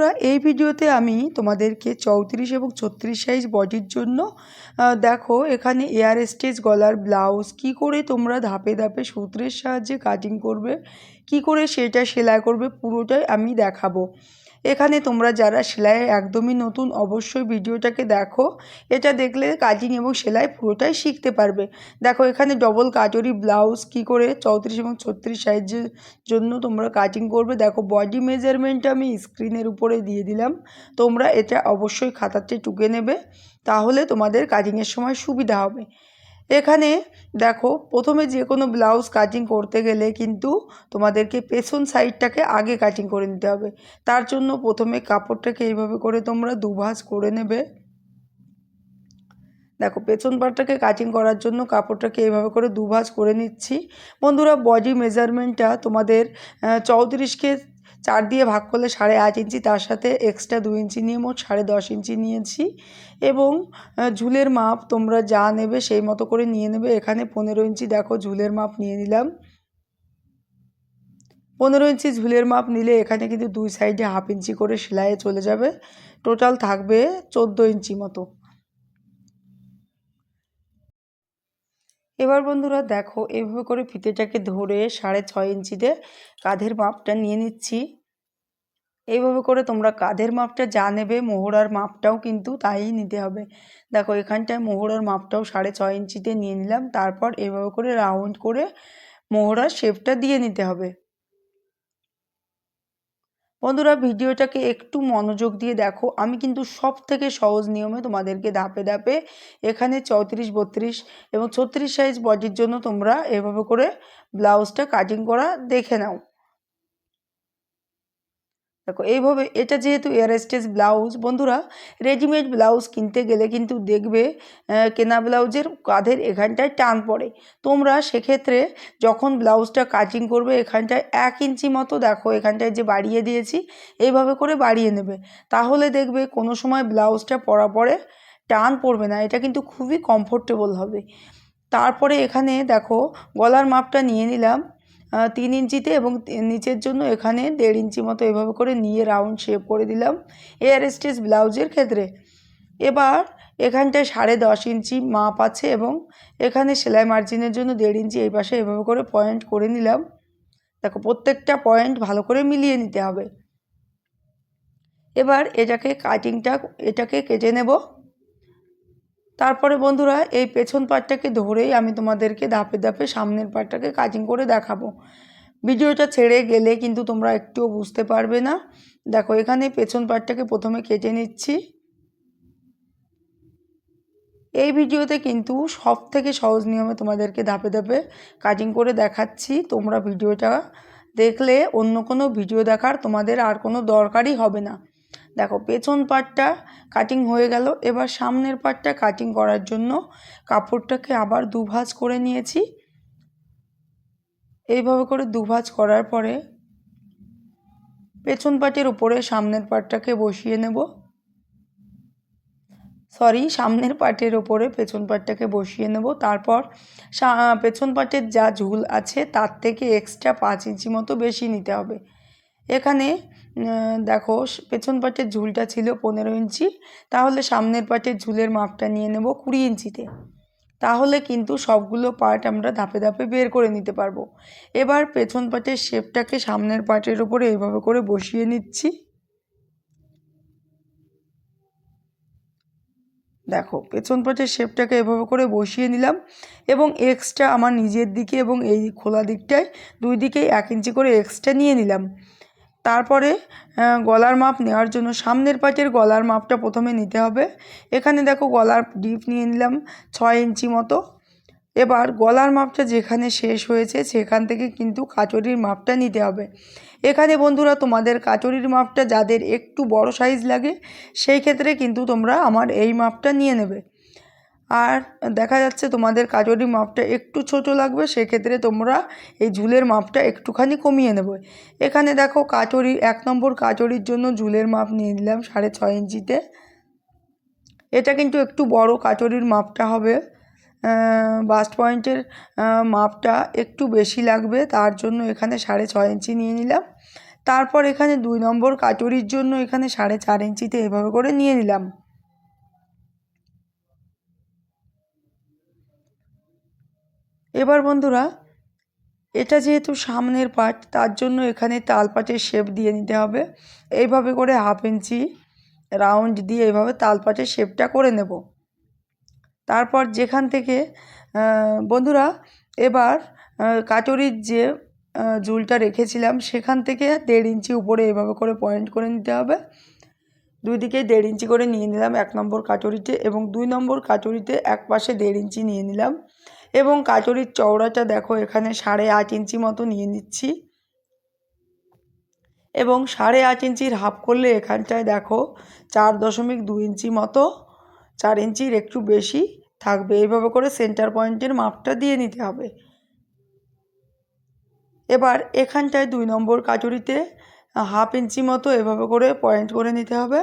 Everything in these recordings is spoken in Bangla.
বন্ধুরা, এই ভিডিওতে আমি তোমাদেরকে চৌত্রিশ এবং ছত্রিশ সাইজ বডির জন্য দেখো এখানে এয়ার স্টেজ গলার ব্লাউজ, কি করে তোমরা ধাপে ধাপে সূত্রের সাহায্যে কাটিং করবে, কি করে সেটা সেলাই করবে, পুরোটাই আমি দেখাবো। এখানে তোমরা যারা সেলাই একদমই নতুন, অবশ্যই ভিডিওটাকে দেখো। এটা দেখলে কাটিং এবং সেলাই পুরোটাই শিখতে পারবে। দেখো, এখানে ডবল কাজরি ব্লাউজ কি করে চৌত্রিশ এবং ছত্রিশ সাইজের জন্য তোমরা কাটিং করবে। দেখো বডি মেজারমেন্ট আমি স্ক্রিনের উপরে দিয়ে দিলাম। তোমরা এটা অবশ্যই খাতাতে টুকে নেবে। তাহলে তোমাদের কাটিংয়ের সময় সুবিধা হবে। এখানে দেখো, প্রথমে যে কোনো ব্লাউজ কাটিং করতে গেলে কিন্তু তোমাদেরকে পেছন সাইডটাকে আগে কাটিং করে নিতে হবে। তার জন্য প্রথমে কাপড়টাকে এইভাবে করে তোমরা দুভাঁজ করে নেবে। দেখো, পেছন পাটটাকে কাটিং করার জন্য কাপড়টাকে এইভাবে করে দুভাঁজ করে নিচ্ছি। বন্ধুরা বডি মেজারমেন্টটা তোমাদের চৌত্রিশকে চার দিয়ে ভাগ করলে সাড়ে আট ইঞ্চি, তার সাথে এক্সট্রা দু ইঞ্চি নিয়ে মোট সাড়ে দশ ইঞ্চি নিয়েছি। এবং ঝুলের মাপ তোমরা যা নেবে সেই মতো করে নিয়ে নেবে। এখানে পনেরো ইঞ্চি দেখো ঝুলের মাপ নিয়ে নিলাম। পনেরো ইঞ্চি ঝুলের মাপ নিলে এখানে কিন্তু দুই সাইডে হাফ ইঞ্চি করে সেলাইয়ে চলে যাবে। টোটাল থাকবে চোদ্দ ইঞ্চি মতো। এবার বন্ধুরা দেখো, এভাবে করে ফিতেটাকে ধরে সাড়ে ছয় ইঞ্চিতে কাঁধের মাপটা নিয়ে নিচ্ছি। এইভাবে করে তোমরা কাঁধের মাপটা যা নেবে, মোহরার মাপটাও কিন্তু তাই নিতে হবে। দেখো, এখানটায় মোহরার মাপটাও সাড়ে ছয় ইঞ্চিতে নিয়ে নিলাম, তারপর এভাবে করে রাউন্ড করে মোহরার শেপটা দিয়ে নিতে হবে। বন্ধুরা, ভিডিওটাকে একটু মনোযোগ দিয়ে দেখো। আমি কিন্তু সব থেকে সহজ নিয়মে তোমাদেরকে ধাপে ধাপে এখানে চৌত্রিশ, বত্রিশ এবং ছত্রিশ সাইজ বডির জন্য তোমরা এভাবে করে ব্লাউজটা কাটিং করা দেখে নাও। দেখো, এইভাবে এটা যেহেতু এয়ার স্টেজ ব্লাউজ বন্ধুরা রেডিমেড ব্লাউজ কিনতে গেলে কিন্তু দেখবে কেনা ব্লাউজের কাঁধের এখানটায় টান পড়ে। তোমরা সেক্ষেত্রে যখন ব্লাউজটা কাটিং করবে, এখানটায় এক ইঞ্চি মতো দেখো, এখানটায় যে বাড়িয়ে দিয়েছি, এইভাবে করে বাড়িয়ে নেবে। তাহলে দেখবে কোনো সময় ব্লাউজটা পরা পরে টান পড়বে না, এটা কিন্তু খুবই কমফোর্টেবল হবে। তারপরে এখানে দেখো, গলার মাপটা নিয়ে নিলাম। তিন ইঞ্চিতে এবং নিচের জন্য এখানে দেড় ইঞ্চি মতো এভাবে করে নিয়ে রাউন্ড শেপ করে দিলাম। এয়ার স্টিচ ব্লাউজের ক্ষেত্রে। এবার এখানটায় সাড়ে দশ ইঞ্চি মাপ আছে এবং এখানে সেলাই মার্জিনের জন্য দেড় ইঞ্চি এই পাশে এভাবে করে পয়েন্ট করে নিলাম। দেখো, প্রত্যেকটা পয়েন্ট ভালো করে মিলিয়ে নিতে হবে। এবার এটাকে কাটিংটা এটাকে কেটে নেব। তারপরে বন্ধুরা, এই পেছন পাটটাকে ধরেই আমি তোমাদেরকে ধাপে ধাপে সামনের পাটটাকে কাজিং করে দেখাবো। ভিডিওটা ছেড়ে গেলে কিন্তু তোমরা একটুও বুঝতে পারবে না। দেখো, এখানে পেছন পাটটাকে প্রথমে কেটে নিচ্ছি। এই ভিডিওতে কিন্তু সব থেকে সহজ নিয়মে তোমাদেরকে ধাপে ধাপে কাজিং করে দেখাচ্ছি। তোমরা ভিডিওটা দেখলে অন্য কোনো ভিডিও দেখার তোমাদের আর কোনো দরকারই হবে না। দেখো, পেছন পাটটা কাটিং হয়ে গেল। এবার সামনের পাটটা কাটিং করার জন্য কাপড়টাকে আবার দুভাঁজ করে নিয়েছি। এইভাবে করে দুভাঁজ করার পরে পেছন পাটের উপরে সামনের পাটটাকে বসিয়ে নেব। সরি সামনের পাটের ওপরে পেছন পাটটাকে বসিয়ে নেব। তারপর পেছন পাটের যা ঝুল আছে, তার থেকে এক্সট্রা পাঁচ ইঞ্চি মতো বেশি নিতে হবে। এখানে দেখো পেছন পাটের ঝুলটা ছিল পনেরো ইঞ্চি। তাহলে সামনের পাটের ঝুলের মাপটা নিয়ে নেব কুড়ি ইঞ্চিতে। তাহলে কিন্তু সবগুলো পার্ট আমরা ধাপে ধাপে বের করে নিতে পারব। এবার পেছন পাটের শেপটাকে সামনের পাটের উপরে এইভাবে করে বসিয়ে নিচ্ছি। দেখো, পেছন পাটের শেপটাকে এভাবে করে বসিয়ে নিলাম এবং এক্সট্রা আমার নিজের দিকে এবং এই খোলা দিকটায় দুই দিকেই এক ইঞ্চি করে এক্সট্রা নিয়ে নিলাম। তারপরে গলার মাপ নেওয়ার জন্য সামনের পাটের গলার মাপটা প্রথমে নিতে হবে। এখানে দেখো গলার ডিপ নিয়ে নিলাম ছয় ইঞ্চি মতো। এবার গলার মাপটা যেখানে শেষ হয়েছে সেখান থেকে কিন্তু কাচুরির মাপটা নিতে হবে। এখানে বন্ধুরা তোমাদের কাচুরির মাপটা যাদের একটু বড় সাইজ লাগে, সেই ক্ষেত্রে কিন্তু তোমরা আমার এই মাপটা নিয়ে নেবে। আর দেখা যাচ্ছে তোমাদের কাজরি মাপটা একটু ছোট লাগবে, সেক্ষেত্রে তোমরা এই ঝুলের মাপটা একটুখানি কমিয়ে নেবে। এখানে দেখো কাচরি এক নম্বর কাচরির জন্য ঝুলের মাপ নিয়ে নিলাম সাড়ে ছয় ইঞ্চিতে। এটা কিন্তু একটু বড় কাচরির মাপটা হবে। বাস্ট পয়েন্টের মাপটা একটু বেশি লাগবে, তার জন্য এখানে সাড়ে ছয় ইঞ্চি নিয়ে নিলাম। তারপর এখানে দুই নম্বর কাচুরির জন্য এখানে সাড়ে চার ইঞ্চিতে এভাবে করে নিয়ে নিলাম। এবার বন্ধুরা, এটা যেহেতু সামনের পার্ট তার জন্য এখানে তালপাটের শেপ দিয়ে নিতে হবে। এইভাবে করে হাফ ইঞ্চি রাউন্ড দিয়ে এইভাবে তালপাটের শেপটা করে নেব। তারপর যেখান থেকে বন্ধুরা, এবার কাচুরির যে জুলটা রেখেছিলাম, সেখান থেকে দেড় ইঞ্চি উপরে এভাবে করে পয়েন্ট করে নিতে হবে। দুই দিকে দেড় ইঞ্চি করে নিয়ে নিলাম, এক নম্বর কাচুরিতে এবং দুই নম্বর কাচুরিতে এক পাশে দেড় ইঞ্চি নিয়ে নিলাম। এবং কাচুরির চওড়াটা দেখো, এখানে সাড়ে আট ইঞ্চি মতো নিয়ে নিচ্ছি। এবং সাড়ে আট ইঞ্চির হাফ করলে এখানটায় দেখো, চার দশমিক দু ইঞ্চি মতো, চার ইঞ্চির একটু বেশি থাকবে। এইভাবে করে সেন্টার পয়েন্টের মাপটা দিয়ে নিতে হবে। এবার এখানটায় দুই নম্বর কাচুরিতে হাফ ইঞ্চি মতো এভাবে করে পয়েন্ট করে নিতে হবে।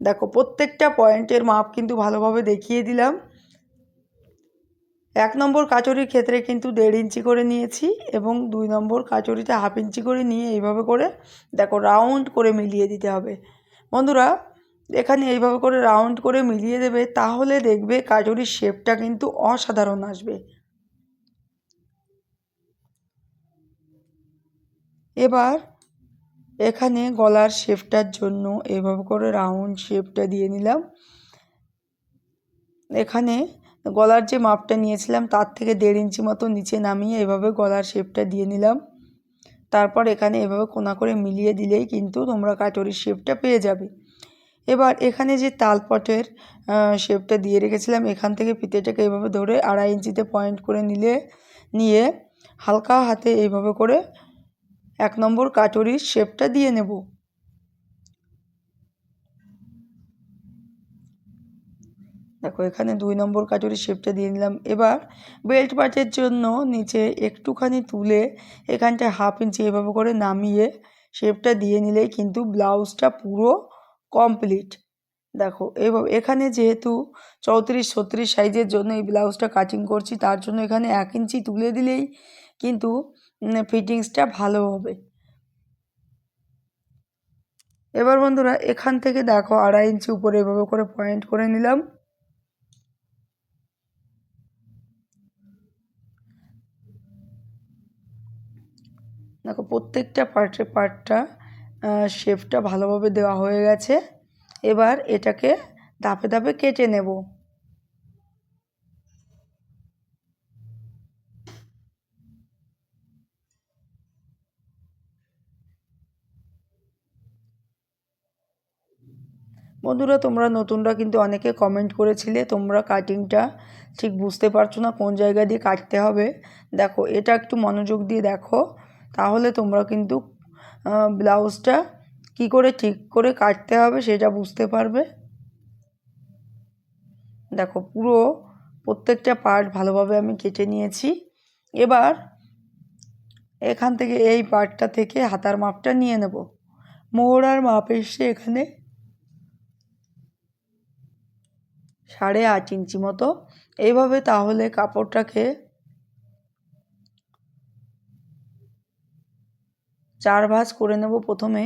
দেখো, প্রত্যেকটা পয়েন্টের মাপ কিন্তু ভালোভাবে দেখিয়ে দিলাম। এক নম্বর কাচুরির ক্ষেত্রে কিন্তু দেড় ইঞ্চি করে নিয়েছি এবং দুই নম্বর কাচুরিতে হাফ ইঞ্চি করে নিয়ে এইভাবে করে দেখো রাউন্ড করে মিলিয়ে দিতে হবে। বন্ধুরা, এখানে এইভাবে করে রাউন্ড করে মিলিয়ে দেবে তাহলে দেখবে কাচুরির শেপটা কিন্তু অসাধারণ আসবে। এবার এখানে গলার শেপটার জন্য এভাবে করে রাউন্ড শেপটা দিয়ে নিলাম। এখানে গলার যে মাপটা নিয়েছিলাম, তার থেকে দেড় ইঞ্চি মতো নিচে নামিয়ে এভাবে গলার শেপটা দিয়ে নিলাম। তারপর এখানে এভাবে কোনা করে মিলিয়ে দিলেই কিন্তু তোমরা কাটরির শেপটা পেয়ে যাবে। এবার এখানে যে তালপটের শেপটা দিয়ে রেখেছিলাম, এখান থেকে ফিতেটাকে এভাবে ধরে আড়াই ইঞ্চিতে পয়েন্ট করে নিলে, নিয়ে হালকা হাতে এইভাবে করে এক নম্বর কাটরির শেপটা দিয়ে নেব। দেখো, এখানে দুই নম্বর কাটুরি শেপটা দিয়ে নিলাম এবার বেল্ট পার্টের জন্য নিচে একটুখানি তুলে এখানটা হাফ ইঞ্চি এভাবে করে নামিয়ে শেপটা দিয়ে নিলেই কিন্তু ব্লাউজটা পুরো কমপ্লিট দেখো, এভাবে এখানে যেহেতু চৌত্রিশ, ছত্রিশ সাইজের জন্য এই ব্লাউজটা কাটিং করছি, তার জন্য এখানে এক ইঞ্চি তুলে দিলেই কিন্তু ফিটিংসটা ভালো হবে। এবার বন্ধুরা, এখান থেকে দেখো আড়াই ইঞ্চি উপরে এভাবে করে পয়েন্ট করে নিলাম। দেখো, প্রত্যেকটা পার্টের পার্টটা শেপটা ভালোভাবে দেওয়া হয়ে গেছে। এবার এটাকে ধাপে ধাপে কেটে নেব। বন্ধুরা, তোমরা নতুনরা কিন্তু অনেকে কমেন্ট করেছিলে, তোমরা কাটিংটা ঠিক বুঝতে পারছ না, কোন জায়গা দিয়ে কাটতে হবে। দেখো, এটা একটু মনোযোগ দিয়ে দেখো। তাহলে তোমরা কিন্তু ব্লাউজটা কি করে ঠিক করে কাটতে হবে সেটা বুঝতে পারবে। দেখো পুরো প্রত্যেকটা পার্ট ভালোভাবে আমি কেটে নিয়েছি। এবার এখান থেকে এই পার্টটা থেকে হাতার মাপটা নিয়ে নেব। মোহরার মাপ এসে এখানে সাড়ে আট ইঞ্চি মতো। এইভাবে তাহলে কাপড়টাকে চার ভাঁজ করে নেব প্রথমে।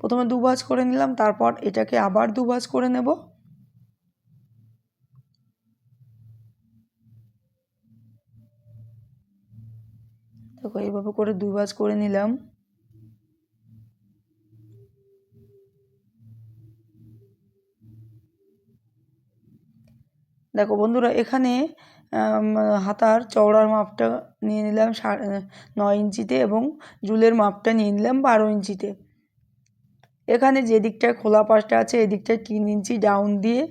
প্রথমে দু ভাঁজ করে নিলাম, তারপর এটাকে আবার দু ভাঁজ করে নেব। দেখো, এইভাবে করে দু ভাঁজ করে নিলাম। দেখো বন্ধুরা, এখানে হাতার চওড়ার মাপটা নিয়ে নিলাম নয় ইঞ্চিতে এবং জুলের মাপটা নিয়ে নিলাম বারো ইঞ্চিতে। এখানে যে দিকটায় খোলা পাশটা আছে এদিকটায় তিন ইঞ্চি ডাউন দিয়ে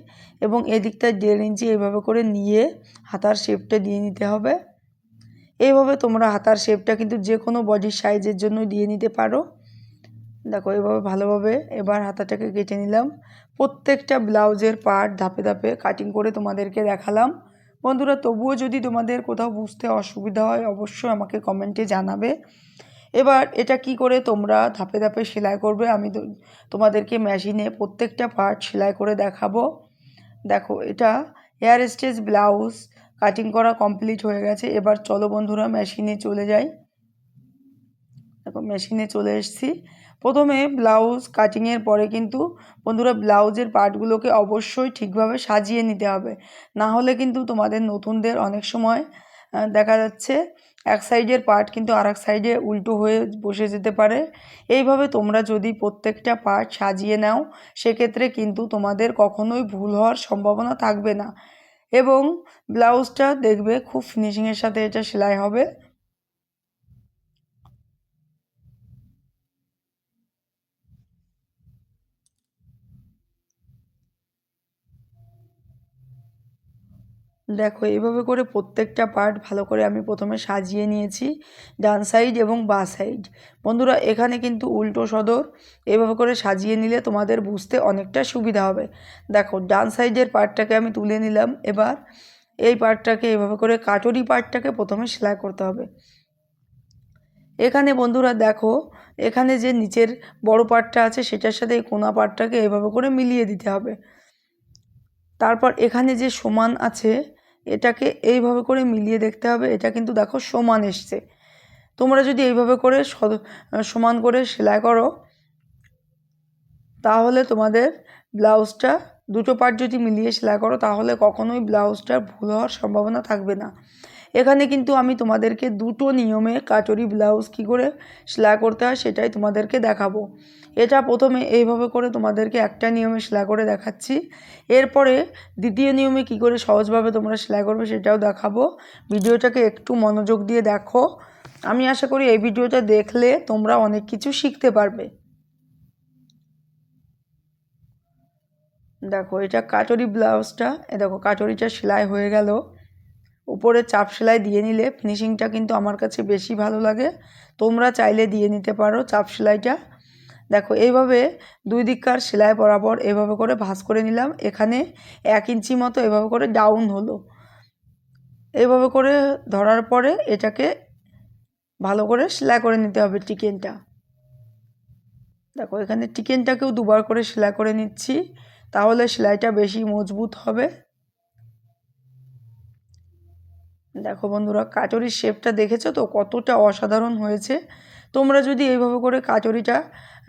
এবং এদিকটায় দেড় ইঞ্চি এইভাবে করে নিয়ে হাতার শেপটা দিয়ে নিতে হবে। এইভাবে তোমরা হাতার শেপটা কিন্তু যে কোনো বডির সাইজের জন্য দিয়ে নিতে পারো। দেখো, এভাবে ভালোভাবে এবার হাতাটাকে কেটে নিলাম। প্রত্যেকটা ব্লাউজের পার্ট ধাপে ধাপে কাটিং করে তোমাদেরকে দেখালাম। বন্ধুরা, তবুও যদি তোমাদের কোথাও বুঝতে অসুবিধা হয়, অবশ্যই আমাকে কমেন্টে জানাবে। এবার এটা কি করে তোমরা ধাপে ধাপে সেলাই করবে, আমি তোমাদেরকে মেশিনে প্রত্যেকটা পার্ট সেলাই করে দেখাবো। দেখো, এটা হেয়ার স্টেজ ব্লাউজ কাটিং করা কমপ্লিট হয়ে গেছে। এবার চলো বন্ধুরা মেশিনে চলে যাই। দেখো মেশিনে চলে এসেছি। প্রথমে ব্লাউজ কাটিংয়ের পরে কিন্তু বন্ধুরা ব্লাউজের পার্টগুলোকে অবশ্যই ঠিকভাবে সাজিয়ে নিতে হবে। না হলে কিন্তু তোমাদের নতুনদের অনেক সময় দেখা যাচ্ছে এক সাইডের পার্ট কিন্তু আর এক সাইডে উল্টো হয়ে বসে যেতে পারে। এইভাবে তোমরা যদি প্রত্যেকটা পার্ট সাজিয়ে নাও, সেক্ষেত্রে কিন্তু তোমাদের কখনোই ভুল হওয়ার সম্ভাবনা থাকবে না। এবং ব্লাউজটা দেখবে খুব ফিনিশিংয়ের সাথে এটা সেলাই হবে। দেখো, এইভাবে করে প্রত্যেকটা পার্ট ভালো করে আমি প্রথমে সাজিয়ে নিয়েছি, ডান সাইড এবং বা সাইড বন্ধুরা, এখানে কিন্তু উল্টো সদর, এভাবে করে সাজিয়ে নিলে তোমাদের বুঝতে অনেকটা সুবিধা হবে। দেখো, ডান সাইডের পার্টটাকে আমি তুলে নিলাম, এবার এই পার্টটাকে এভাবে করে কাটরি পার্টটাকে প্রথমে সেলাই করতে হবে। এখানে বন্ধুরা, দেখো, এখানে যে নিচের বড় পার্টটা আছে, সেটার সাথে এই কোনা পার্টটাকে এভাবে করে মিলিয়ে দিতে হবে। তারপর এখানে যে সমান আছে এটাকে এইভাবে করে মিলিয়ে দেখতে হবে, এটা কিন্তু দেখো সমান এসছে। তোমরা যদি এইভাবে করে সমান করে সেলাই করো, তাহলে তোমাদের ব্লাউজটা দুটো পার্ট যদি মিলিয়ে সেলাই করো, তাহলে কখনোই ব্লাউজটার ভুল হওয়ার সম্ভাবনা থাকবে না। এখানে কিন্তু আমি তোমাদেরকে দুটো নিয়মে কাচরি ব্লাউজ কী করে সেলাই করতে হয় সেটাই তোমাদেরকে দেখাবো। এটা প্রথমে এইভাবে করে তোমাদেরকে একটা নিয়মে সেলাই করে দেখাচ্ছি। এরপরে দ্বিতীয় নিয়মে কী করে সহজভাবে তোমরা সেলাই করবে সেটাও দেখাবো। ভিডিওটাকে একটু মনোযোগ দিয়ে দেখো। আমি আশা করি এই ভিডিওটা দেখলে তোমরা অনেক কিছু শিখতে পারবে। দেখো, এটা কাটরি ব্লাউজটা, এ দেখো কাটরিটা সেলাই হয়ে গেল। উপরে চাপ সেলাই দিয়ে নিলে ফিনিশিংটা কিন্তু আমার কাছে বেশি ভালো লাগে। তোমরা চাইলে দিয়ে নিতে পারো চাপ সেলাইটা। দেখো, এইভাবে দুই দিককার সেলাই বরাবর এভাবে করে ভাঁজ করে নিলাম। এখানে এক ইঞ্চি মতো এভাবে করে ডাউন হলো। এভাবে করে ধরার পরে এটাকে ভালো করে সেলাই করে নিতে হবে চিকেনটা দেখো, এখানে চিকেনটাকেও দুবার করে সেলাই করে নিচ্ছি। তাহলে সেলাইটা বেশি মজবুত হবে। দেখো বন্ধুরা, কাচুরির শেপটা দেখেছ তো? কতটা অসাধারণ হয়েছে। তোমরা যদি এইভাবে করে কাচুরিটা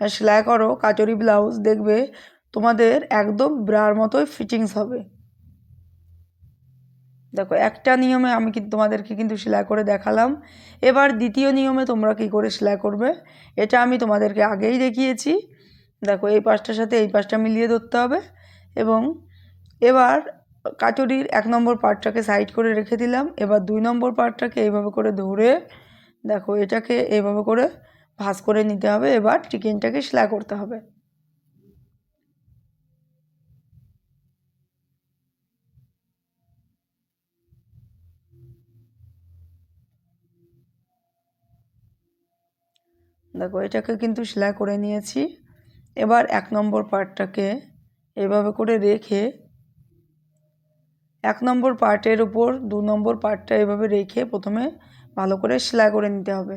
সেলাই করো, কাচুরি ব্লাউজ দেখবে তোমাদের একদম ব্রার মতোই ফিটিংস হবে। দেখো, একটা নিয়মে আমি কিন্তু তোমাদেরকে কিন্তু সেলাই করে দেখালাম। এবার দ্বিতীয় নিয়মে তোমরা কী করে সেলাই করবে, এটা আমি তোমাদেরকে আগেই দেখিয়েছি। দেখো, এই পাশটার সাথে এই পাশটা মিলিয়ে ধরতে হবে এবং এবার কাচুরির এক নম্বর পার্টটাকে সাইড করে রেখে দিলাম। এবার দুই নম্বর পার্টটাকে এইভাবে করে ধরে, দেখো এটাকে এইভাবে করে ভাঁজ করে নিতে হবে। এবার চিকেনটাকে সেলাই করতে হবে। দেখো এটাকে কিন্তু সেলাই করে নিয়েছি। এবার এক নম্বর পার্টটাকে এভাবে করে রেখে এক নম্বর পার্টের উপর দু নম্বর পার্টটা এভাবে রেখে প্রথমে ভালো করে সেলাই করে নিতে হবে।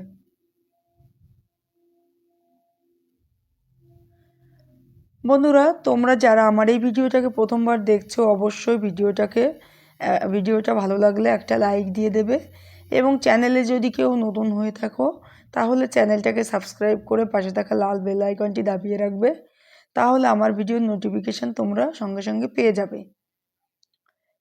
বন্ধুরা, তোমরা যারা আমার এই ভিডিওটাকে প্রথমবার দেখছ, অবশ্যই ভিডিওটাকে ভিডিওটা ভালো লাগলে একটা লাইক দিয়ে দেবে এবং চ্যানেলে যদি কেউ নতুন হয়ে থাকো, তাহলে চ্যানেলটাকে সাবস্ক্রাইব করে পাশে থাকা লাল বেল আইকনটি দাবিয়ে রাখবে। তাহলে আমার ভিডিওর নোটিফিকেশান তোমরা সঙ্গে সঙ্গে পেয়ে যাবে।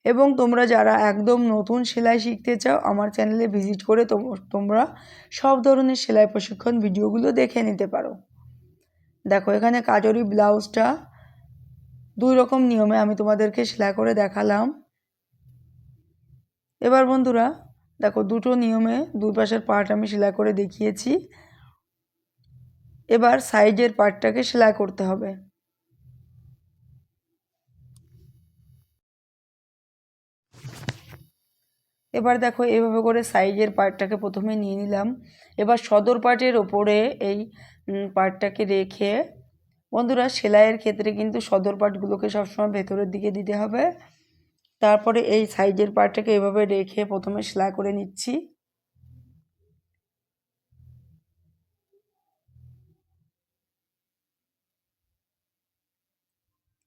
এবং তোমরা যারা একদম নতুন সেলাই শিখতে চাও, আমার চ্যানেলে ভিজিট করে তোম- তোমরা সব ধরনের সেলাই প্রশিক্ষণ ভিডিওগুলো দেখে নিতে পারো। দেখো, এখানে কাজরি ব্লাউজটা দুই রকম নিয়মে আমি তোমাদেরকে সেলাই করে দেখালাম। এবার বন্ধুরা, দেখো, দুটো নিয়মে দুই পাশের পার্ট আমি সেলাই করে দেখিয়েছি। এবার সাইডের পার্টটাকে সেলাই করতে হবে। এবার দেখো এভাবে করে সাইজের পার্টটাকে প্রথমে নিয়ে নিলাম। এবার সদর পার্টের ওপরে এই পার্টটাকে রেখে বন্ধুরা সেলাইয়ের ক্ষেত্রে কিন্তু সদর পার্টগুলোকে সবসময় ভেতরের দিকে দিতে হবে। তারপরে এই সাইজের পার্টটাকে এভাবে রেখে প্রথমে সেলাই করে নিচ্ছি।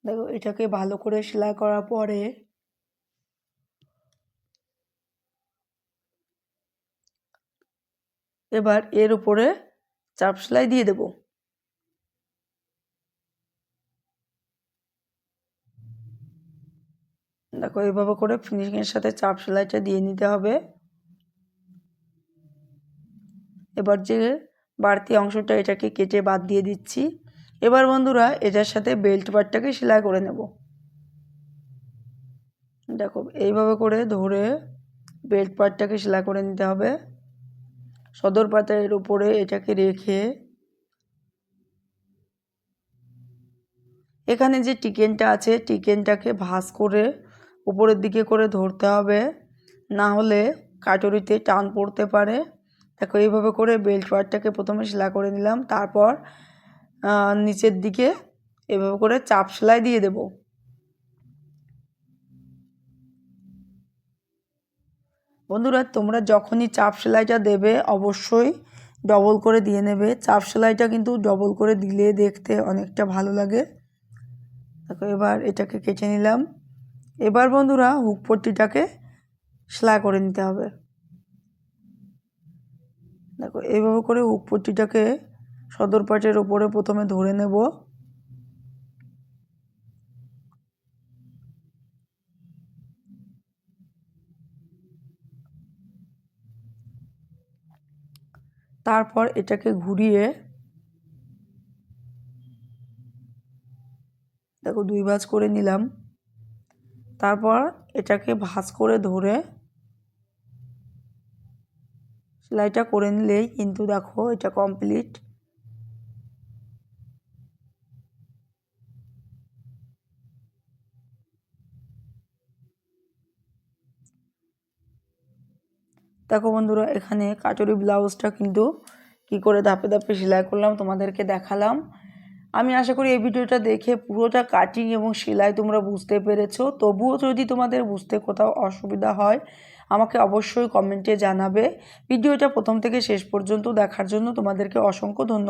দেখো এটাকে ভালো করে সেলাই করার পরে এবার এর উপরে চাপ সেলাই দিয়ে দেব। দেখো এইভাবে করে ফিনিশিংয়ের সাথে চাপ সেলাইটা দিয়ে নিতে হবে। এবার যে বাড়তি অংশটা এটাকে কেটে বাদ দিয়ে দিচ্ছি। এবার বন্ধুরা, এটার সাথে বেল্ট পার্টটাকে সেলাই করে নেব। দেখো, এইভাবে করে ধরে বেল্ট পার্টটাকে সেলাই করে নিতে হবে। সদর পাতার উপরে এটাকে রেখে এখানে যে টিকেনটা আছে, টিকেনটাকে ভাঁজ করে উপরের দিকে করে ধরতে হবে। না হলে কাটুরিতে টান পড়তে পারে। দেখো, এইভাবে করে বেল্ট পার্টটাকে প্রথমে সেলাই করে নিলাম। তারপর নিচের দিকে এভাবে করে চাপ সেলাই দিয়ে দেব। বন্ধুরা, তোমরা যখনই চাপ সেলাইটা দেবে, অবশ্যই ডবল করে দিয়ে নেবে। চাপ সেলাইটা কিন্তু ডবল করে দিলে দেখতে অনেকটা ভালো লাগে। দেখো, এবার এটাকে কেটে নিলাম। এবার বন্ধুরা, হুক পট্টিটাকে সেলাই করে নিতে হবে। দেখো এইভাবে করে হুক পট্টিটাকে সদর পাটের ওপরে প্রথমে ধরে নেব। তারপর এটাকে ঘুরিয়ে দেখো দুই ভাজ করে নিলাম। তারপর এটাকে ভাঁজ করে ধরে সেলাইটা করে নিলেই কিন্তু দেখো এটা কমপ্লিট দেখো বন্ধুরা, এখানে কাটুরি ব্লাউজটা কিন্তু কি করে ধাপে ধাপে সেলাই করলাম, তোমাদেরকে দেখালাম। আমি আশা করি এই ভিডিওটা দেখে পুরোটা কাটিং এবং সেলাই তোমরা বুঝতে পেরেছ। তবুও যদি তোমাদের বুঝতে কোথাও অসুবিধা হয়, আমাকে অবশ্যই কমেন্টে জানাবে। ভিডিওটা প্রথম থেকে শেষ পর্যন্ত দেখার জন্য তোমাদেরকে অসংখ্য ধন্যবাদ।